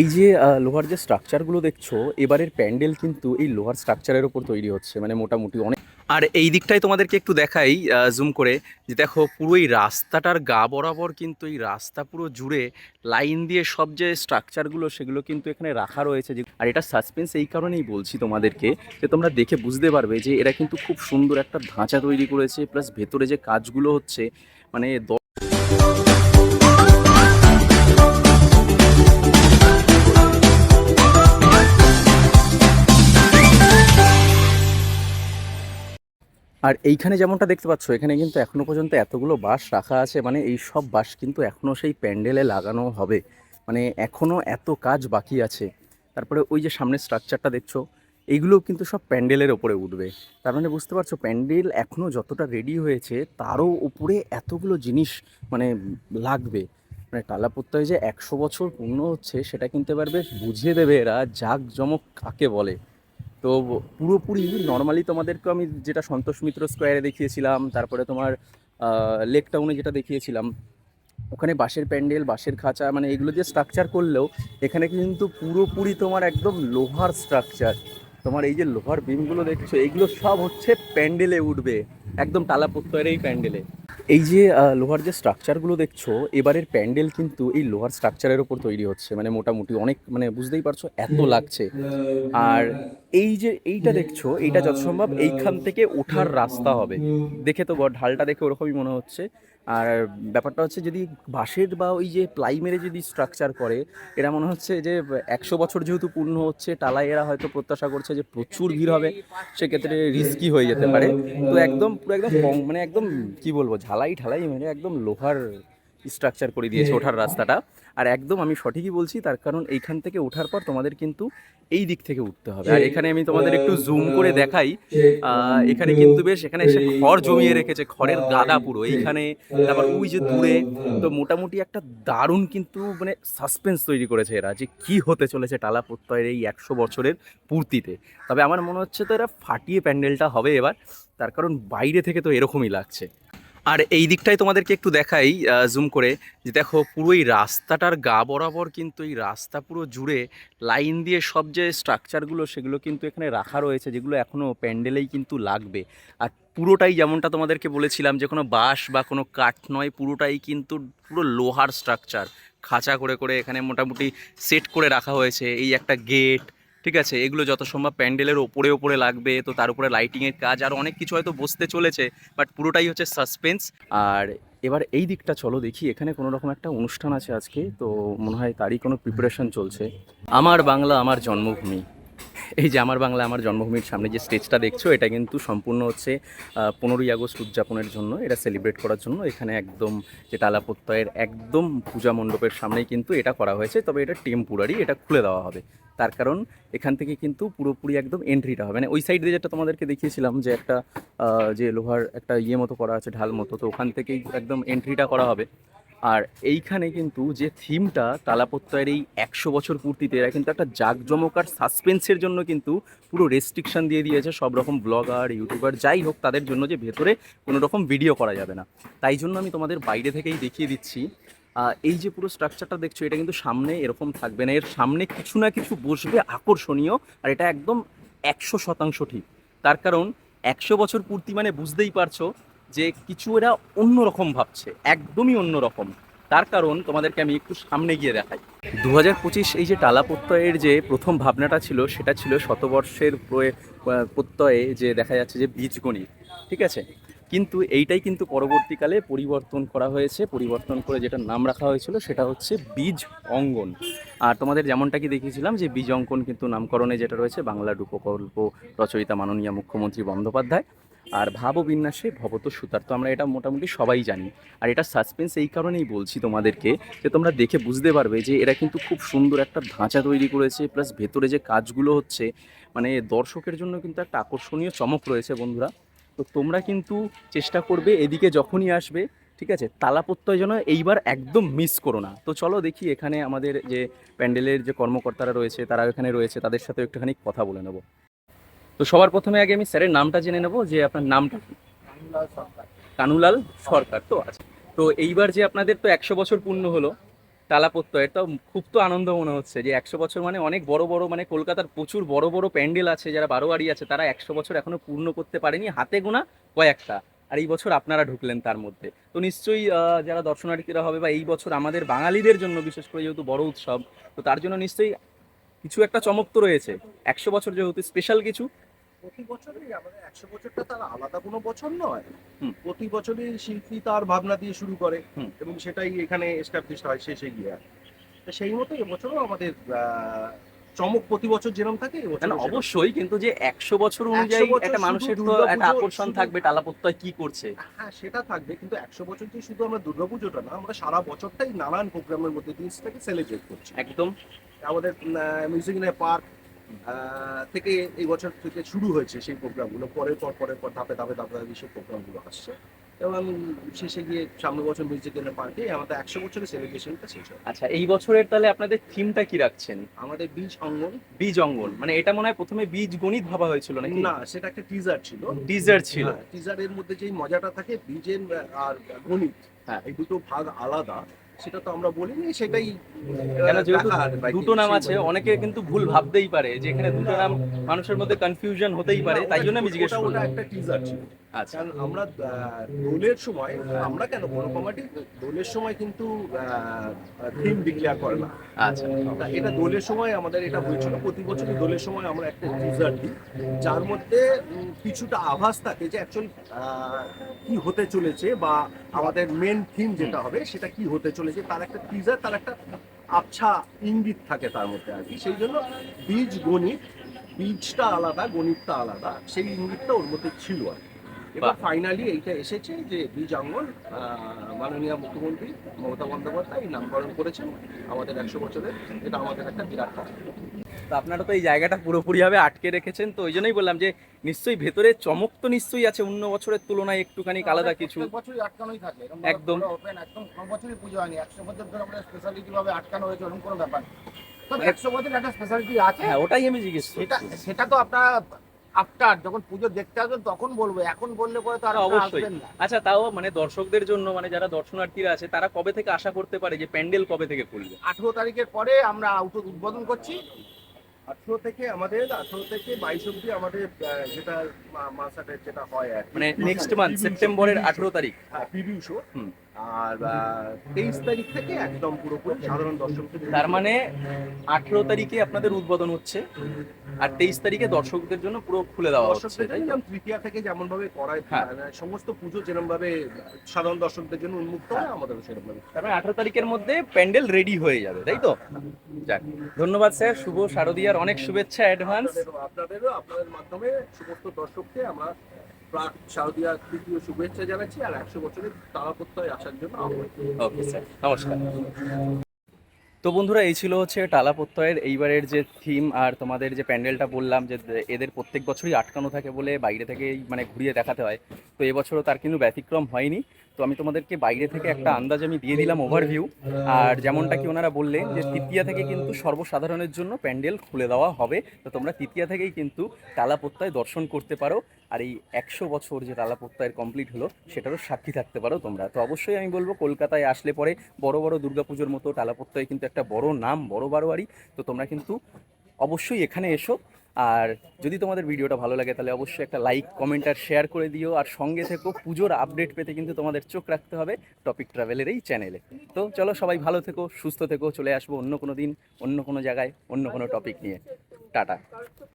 এই যে লোহার যে স্ট্রাকচারগুলো দেখছ, এবারের প্যান্ডেল কিন্তু এই লোহার স্ট্রাকচারের ওপর তৈরি হচ্ছে মানে মোটামুটি অনেক আর এই দিকটাই তোমাদেরকে একটু দেখাই জুম করে, যে দেখো পুরো এই রাস্তাটার গা বরাবর কিন্তু এই রাস্তা পুরো জুড়ে লাইন দিয়ে সব যে স্ট্রাকচারগুলো সেগুলো কিন্তু এখানে রাখা রয়েছে। যে- আর এটা সাসপেন্স এই কারণেই বলছি তোমাদেরকে, যে তোমরা দেখে বুঝতে পারবে যে এরা কিন্তু খুব সুন্দর একটা ধাঁচা তৈরি করেছে প্লাস ভেতরে যে কাজগুলো হচ্ছে মানে আর এইখানে যেমনটা দেখতে পাচ্ছ, এখানে কিন্তু এখনও পর্যন্ত এতগুলো বাঁশ রাখা আছে মানে এই সব বাঁশ কিন্তু এখনও সেই প্যান্ডেলে লাগানো হবে। মানে এখনও এত কাজ বাকি আছে। তারপরে ওই যে সামনের স্ট্রাকচারটা দেখছ এইগুলো কিন্তু সব প্যান্ডেলের ওপরে উঠবে। তার মানে বুঝতে পারছ, প্যান্ডেল এখনও যতটা রেডি হয়েছে, তারও উপরে এতগুলো জিনিস মানে লাগবে। মানে টালাপত্তায় যে একশো বছর পূর্ণ হচ্ছে, সেটা কিন্তু এবার বেশ বুঝিয়ে দেবে এরা, জাঁকজমক কাকে বলে। তো পুরোপুরি নর্মালি তোমাদেরকে আমি যেটা সন্তোষ মিত্র স্কোয়ারে দেখিয়েছিলাম, তারপরে তোমার লেক টাউনে যেটা দেখিয়েছিলাম, ওখানে বাঁশের প্যান্ডেল, বাঁশের খাঁচা মানে এগুলো দিয়ে স্ট্রাকচার করলেও এখানে কিন্তু পুরোপুরি তোমার একদম লোহার স্ট্রাকচার তোমার এই যে লোহার বিমগুলো দেখছ, এগুলো সব হচ্ছে প্যান্ডেলে উঠবে, একদম টালা প্রত্যয়ের এই প্যান্ডেলে। এই যে লোহার যে স্ট্রাকচারগুলো দেখছ এবারের প্যান্ডেল কিন্তু এই লোহার স্ট্রাকচারের ওপর তৈরি হচ্ছে। মানে মোটামুটি অনেক মানে বুঝতেই পারছ এত লাগছে। আর এই যে এইটা দেখছ এইটা যত সম্ভব এইখান থেকে ওঠার রাস্তা হবে। দেখে তো ঢালটা দেখে ওরকমই মনে হচ্ছে। আর ব্যাপারটা হচ্ছে যদি বাঁশের বা ওই যে প্লাই মেরে যদি স্ট্রাকচার করে এটা মনে হচ্ছে যে একশো বছর যেহেতু পূর্ণ হচ্ছে টালাই এরা হয়তো প্রত্যাশা করছে যে প্রচুর ভিড় হবে, সেক্ষেত্রে রিস্কি হয়ে যেতে পারে। তো একদম পুরো একদম মানে একদম কি বলব, ঝালাই ঢালাই মেরে একদম লোহার স্ট্রাকচার করে দিয়েছে ওঠার রাস্তাটা। আর একদম আমি সঠিকই বলছি তার কারণ এইখান থেকে ওঠার পর তোমাদের কিন্তু এই দিক থেকে উঠতে হবে। আর এখানে আমি তোমাদের একটু জুম করে দেখাই। এখানে কিন্তু বেশ এখানে এসে খড় জমিয়ে রেখেছে খড়ের গাদা পুরো। এইখানে তারপর ওই যে দূরে তো মোটামুটি একটা দারুণ কিন্তু মানে সাসপেন্স তৈরি করেছে এরা যে কি হতে চলেছে টালা প্রত্যয়ের এই একশো বছরের পূর্তিতে। তবে আমার মনে হচ্ছে তো এরা ফাটিয়ে প্যান্ডেলটা হবে এবার তার কারণ বাইরে থেকে তো এরকমই লাগছে। আর এই দিকটাই তোমাদেরকে একটু দেখাই জুম করে, যে দেখো পুরো এই রাস্তাটার গা বরাবর কিন্তু এই রাস্তা পুরো জুড়ে লাইন দিয়ে সব যে স্ট্রাকচারগুলো সেগুলো কিন্তু এখানে রাখা রয়েছে, যেগুলো এখনও প্যান্ডেলেই কিন্তু লাগবে। আর পুরোটাই যেমনটা তোমাদেরকে বলেছিলাম, যে কোনো বাঁশ বা কোনো কাঠ নয়, পুরোটাই কিন্তু পুরো লোহার স্ট্রাকচার খাঁচা করে করে এখানে মোটামুটি সেট করে রাখা হয়েছে। এই একটা গেট ঠিক আছে, এগুলো যত সম্ভব প্যান্ডেলের ওপরে ওপরে লাগবে, তো তার উপরে লাইটিংয়ের কাজ আর অনেক কিছু হয়তো বসতে চলেছে বাট পুরোটাই হচ্ছে সাসপেন্স আর এবার এই দিকটা চলো দেখি, এখানে কোনো রকম একটা অনুষ্ঠান আছে আজকে, তো মনে হয় তারই কোনো প্রিপারেশন চলছে। আমার বাংলা, আমার জন্মভূমি। এই যে আমার বাংলা, আমার জন্মভূমির সামনে যে স্টেজটা দেখছ, এটা কিন্তু সম্পূর্ণ হচ্ছে পনেরোই আগস্ট উদযাপনের জন্য। এটা সেলিব্রেট করার জন্য। এখানে একদম যে টালা প্রত্যয়ের একদম পূজা মণ্ডপের সামনেই কিন্তু এটা করা হয়েছে, তবে এটা টেম্পোরারি এটা খুলে দেওয়া হবে। তার কারণ এখান থেকে কিন্তু পুরোপুরি একদম এন্ট্রিটা হবে। মানে ওই সাইড দিয়ে যেটা তোমাদেরকে দেখিয়েছিলাম যে একটা যে লোহার একটা ইয়ে মতো করা আছে, ঢাল মতো, তো ওখান থেকেই একদম এন্ট্রিটা করা হবে। আর এইখানে কিন্তু যে থিমটা তালাপত্তয়ের এই একশো বছর পূর্তিতে, এরা কিন্তু একটা জাঁকজমক আর সাসপেন্সের জন্য কিন্তু পুরো রেস্ট্রিকশন দিয়ে দিয়েছে। সব রকম ব্লগার ইউটিউবার যাই হোক, তাদের জন্য যে ভেতরে কোনো রকম ভিডিও করা যাবে না। তাই জন্য আমি তোমাদের বাইরে থেকেই দেখিয়ে দিচ্ছি। এই যে পুরো স্ট্রাকচারটা দেখছ, এটা কিন্তু সামনে এরকম থাকবে না। এর সামনে কিছু না কিছু বসবে আকর্ষণীয়, আর এটা একদম একশো শতাংশ ঠিক। তার কারণ, একশো বছর পূর্তি মানে বুঝতেই পারছ যে কিছু এরা অন্যরকম ভাবছে, একদমই অন্যরকম। তার কারণ তোমাদেরকে আমি একটু সামনে গিয়ে দেখাই। দু হাজার পঁচিশ এই যে টালা প্রত্যয়ের যে প্রথম ভাবনাটা ছিল, সেটা ছিল শতবর্ষের প্রত্যয়ে যে দেখা যাচ্ছে যে বীজগণিত, ঠিক আছে? কিন্তু এইটাই কিন্তু পরবর্তীকালে পরিবর্তন করা হয়েছে। পরিবর্তন করে যেটা নাম রাখা হয়েছিল, সেটা হচ্ছে বীজ অঙ্গন আর তোমাদের যেমনটা কি দেখিয়েছিলাম যে বীজ অঙ্কন কিন্তু নামকরণে যেটা রয়েছে বাংলার উপকল্প রচয়িতা মাননীয় মুখ্যমন্ত্রী বন্দ্যোপাধ্যায়। আর ভাব বিন্যাসে ভবত সুতার, তো আমরা এটা মোটামুটি সবাই জানি। আর এটা সাসপেন্স এই কারণেই বলছি তোমাদেরকে যে তোমরা দেখে বুঝতে পারবে যে এরা কিন্তু খুব সুন্দর একটা ধাঁচা তৈরি করেছে প্লাস ভেতরে যে কাজগুলো হচ্ছে মানে দর্শকের জন্য কিন্তু একটা আকর্ষণীয় চমক রয়েছে বন্ধুরা। তো তোমরা কিন্তু চেষ্টা করবে এদিকে যখনই আসবে, ঠিক আছে? তালাপত্তয় যেন এইবার একদম মিস করো না। তো চলো দেখি এখানে আমাদের যে প্যান্ডেলের যে কর্মকর্তারা রয়েছে তারা এখানে রয়েছে, তাদের সাথে একটুখানি কথা বলে নেব। তো সবার প্রথমে আগে আমি স্যারের নামটা জেনে নেব যে আপনার নামটা কানুলাল সরকার, তো আছে তো এইবার যে আপনাদের তো একশো বছর পূর্ণ হলো টালাপত্তয়ের তো খুব তো আনন্দ মনে হচ্ছে যে একশো বছর মানে অনেক বড় বড় মানে কলকাতার প্রচুর বড় বড় প্যান্ডেল আছে, যারা বারোয়ারি আছে, তারা একশো বছর এখনও পূর্ণ করতে পারেনি, হাতে গোনা কয়েকটা। আর এই বছর আপনারা ঢুকলেন তার মধ্যে। তো নিশ্চয়ই যারা দর্শনার্থীরা হবে বা এই বছর আমাদের বাঙালিদের জন্য, বিশেষ করে যেহেতু বড় উৎসব, তো তার জন্য নিশ্চয়ই কিছু একটা চমক তো রয়েছে। একশো বছর যেহেতু স্পেশাল কিছু প্রতি বছরই আমাদের একশো বছরটা তার আলাদা কোনো বছর নয়। প্রতি বছরই শিল্পী তার ভাবনা দিয়ে শুরু করে এবং সেটাই এখানে এস্টাবলিশ হয় শেষে গিয়ে আর। সেই মতো এবছরও আমাদের চমক প্রতি বছর যেরকম থাকে। অবশ্যই কিন্তু যে একশো বছর অনুযায়ী একটা মানুষের তো একটা আকর্ষণ থাকবে টালাপত্তয় কি করছে হ্যাঁ সেটা থাকবে কিন্তু একশো বছর যে শুধু আমরা দুর্গাপুজোটা না আমরা সারা বছরটাই নানান প্রোগ্রামের মধ্যে দিয়ে সেটাকে সেলিব্রেট করছি একদম আমাদের মিউজিক ইন পার্ক থেকে এই বছর থেকে শুরু হয়েছে সেই প্রোগ্রামগুলো। পরের পর পরের পর ধাপে ধাপে ধাপে ধাপে সেই প্রোগ্রামগুলো আসছে। এবং শেষে গিয়ে সামনের বছর মিউজিক ইন পার্কে আমাদের একশো বছরের সেলিব্রেশনটা শেষ হয়। আচ্ছা এই বছরের তাহলে আপনাদের থিমটা কি রাখছেন? আমাদের বীজ অঙ্গন। বীজ অঙ্গন মানে এটা মনে হয় প্রথমে বীজ গণিত ভাবা হয়েছিল নাকি? না সেটা একটা টিজার ছিল। টিজার ছিল। টিজারের মধ্যে যেই মজাটা থাকে বীজের আর গণিত হ্যাঁ। এই দুটো ভাগ আলাদা। সেটা তো আমরা বলিনি সেটাই কেন যেহেতু দুটো নাম আছে অনেকে কিন্তু ভুল ভাবতেই পারে যে এখানে দুটো নাম মানুষের মধ্যে কনফিউশন হতেই পারে তাই জন্য আমি জিজ্ঞেস করলাম। একটা টিজার ছিল। কারণ আমরা দোলের সময় আমরা কেন কোনো কমিটি দোলের সময় কিন্তু থিম ডিক্লেয়ার করে না। আচ্ছা। এটা দোলের সময় আমাদের এটা হয়েছিল। প্রতি বছরই দোলের সময় আমরা একটা টিজার দিই যার মধ্যে কিছুটা আভাস থাকে যে অ্যাকচুয়ালি কি হতে চলেছে বা আমাদের মেন থিম যেটা হবে সেটা কি হতে চলেছে। তার একটা টিজার তার একটা আবছা ইঙ্গিত থাকে তার মধ্যে আর কি। সেই জন্য বীজ গণিত বীজটা আলাদা গণিতটা আলাদা সেই ইঙ্গিতটা ওর মধ্যে ছিল আর কি। এবার ফাইনালি এইটা এসেছে যে বীজ আঙ্গন আহ, মাননীয় মুখ্যমন্ত্রী মমতা বন্দ্যোপাধ্যায় নামকরণ করেছেন আমাদের একশো বছরের। এটা আমাদের একটা বিরাট পাওয়া তো আপনারা তো এই জায়গাটা পুরোপুরি ভাবে আটকে রেখেছেন তো ওই জন্যই বললাম যে নিশ্চয়ই ভেতরে চমক তো নিশ্চয়ই আছে অন্য বছরের তুলনায় একটুখানি আলাদা কিছু। বছরই আটকানোই থাকে একদম। ওপেন একদম কোনো বছরই পুজো হয়নি। একশো বছর ধরে আমরা স্পেশালিটি ভাবে আটকানো হয়েছে ওরকম কোনো ব্যাপার। তবে মানে- একশো বছর একটা স্পেশালিটি আছে। হ্যাঁ ওটাই আমি জিজ্ঞেস সেটা সেটা তো আপনারা আফটার যখন পুজো দেখতে আসবেন তখন বলব। এখন বললে পরে তো আর অবশ্যই। আচ্ছা তাও মানে দর্শকদের জন্য মানে যারা দর্শনার্থীরা আছে তারা কবে থেকে আশা করতে পারে যে প্যান্ডেল কবে থেকে খুলবে? আঠেরো তারিখের পরে আমরা আউট উদ্বোধন করছি। আঠেরো থেকে আমাদের আঠেরো থেকে বাইশ অব্দি আমাদের যেটা মাসাটের যেটা হয় আর মানে নেক্সট মান্থ সেপ্টেম্বরের আঠেরো তারিখ। হ্যাঁ প্রিভিউ শো হুম। আর তেইশ তারিখ থেকে একদম পুরোপুরি সাধারণ দর্শকদের তার মানে আঠেরো তারিখে আপনাদের উদ্বোধন হচ্ছে আর তেইশ তারিখে দর্শকদের জন্য পুরো খুলে দেওয়া হচ্ছে? যেমন তৃতীয়া থেকে যেমন ভাবে করায় হ্যাঁ। মানে সমস্ত পুজো যেরকম ভাবে সাধারণ দর্শকদের জন্য উন্মুক্ত হয় আমাদেরও সেরকম ভাবে তার মানে আঠারো তারিখের মধ্যে প্যান্ডেল রেডি হয়ে যাবে তাই তো যাক ধন্যবাদ স্যার শুভ শারদিয়ার অনেক শুভেচ্ছা অ্যাডভান্স আপনাদেরও আপনাদের মাধ্যমে সমস্ত দর্শককে আমরা প্রাক তৃতীয় শুভেচ্ছা জানাচ্ছি আর একশো বছরের আসার জন্য ওকে স্যার নমস্কার। তো বন্ধুরা, এই ছিল হচ্ছে টালা প্রত্যয়ের এইবারের যে থিম আর তোমাদের যে প্যান্ডেলটা বললাম যে এদের প্রত্যেক বছরই আটকানো থাকে বলে বাইরে থেকে মানে ঘুরিয়ে দেখাতে হয়। তো এবছরও তার কিন্তু ব্যতিক্রম হয়নি। তো আমি তোমাদেরকে বাইরে থেকে একটা আন্দাজ আমি দিয়ে দিলাম ওভারভিউ আর যেমনটা কি ওনারা বললেন যে তৃতীয়া থেকে কিন্তু সর্বসাধারণের জন্য প্যান্ডেল খুলে দেওয়া হবে। তো তোমরা তৃতীয়া থেকেই কিন্তু তালাপত্তায় দর্শন করতে পারো। আর এই একশো বছর যে টালা প্রত্যয়ের কমপ্লিট হলো, সেটারও সাক্ষী থাকতে পারো তোমরা। তো অবশ্যই আমি বলব, কলকাতায় আসলে পরে বড় বড় দুর্গাপুজোর মতো তালাপত্তায় কিন্তু একটা বড় নাম, বড় বারোয়ারি। তো তোমরা কিন্তু অবশ্যই এখানে এসো। আর যদি তোমাদের ভিডিওটা ভালো লাগে, তাহলে অবশ্যই একটা লাইক কমেন্ট আর শেয়ার করে দিও। আর সঙ্গে থেকো, পুজোর আপডেট পেতে কিন্তু তোমাদের চোখ রাখতে হবে টপিক ট্রাভেলের এই চ্যানেলে তো চলো সবাই ভালো থেকো, সুস্থ থেকো, চলে আসব অন্য কোনো দিন, অন্য কোনো জায়গায়, অন্য কোনো টপিক নিয়ে। টাটা।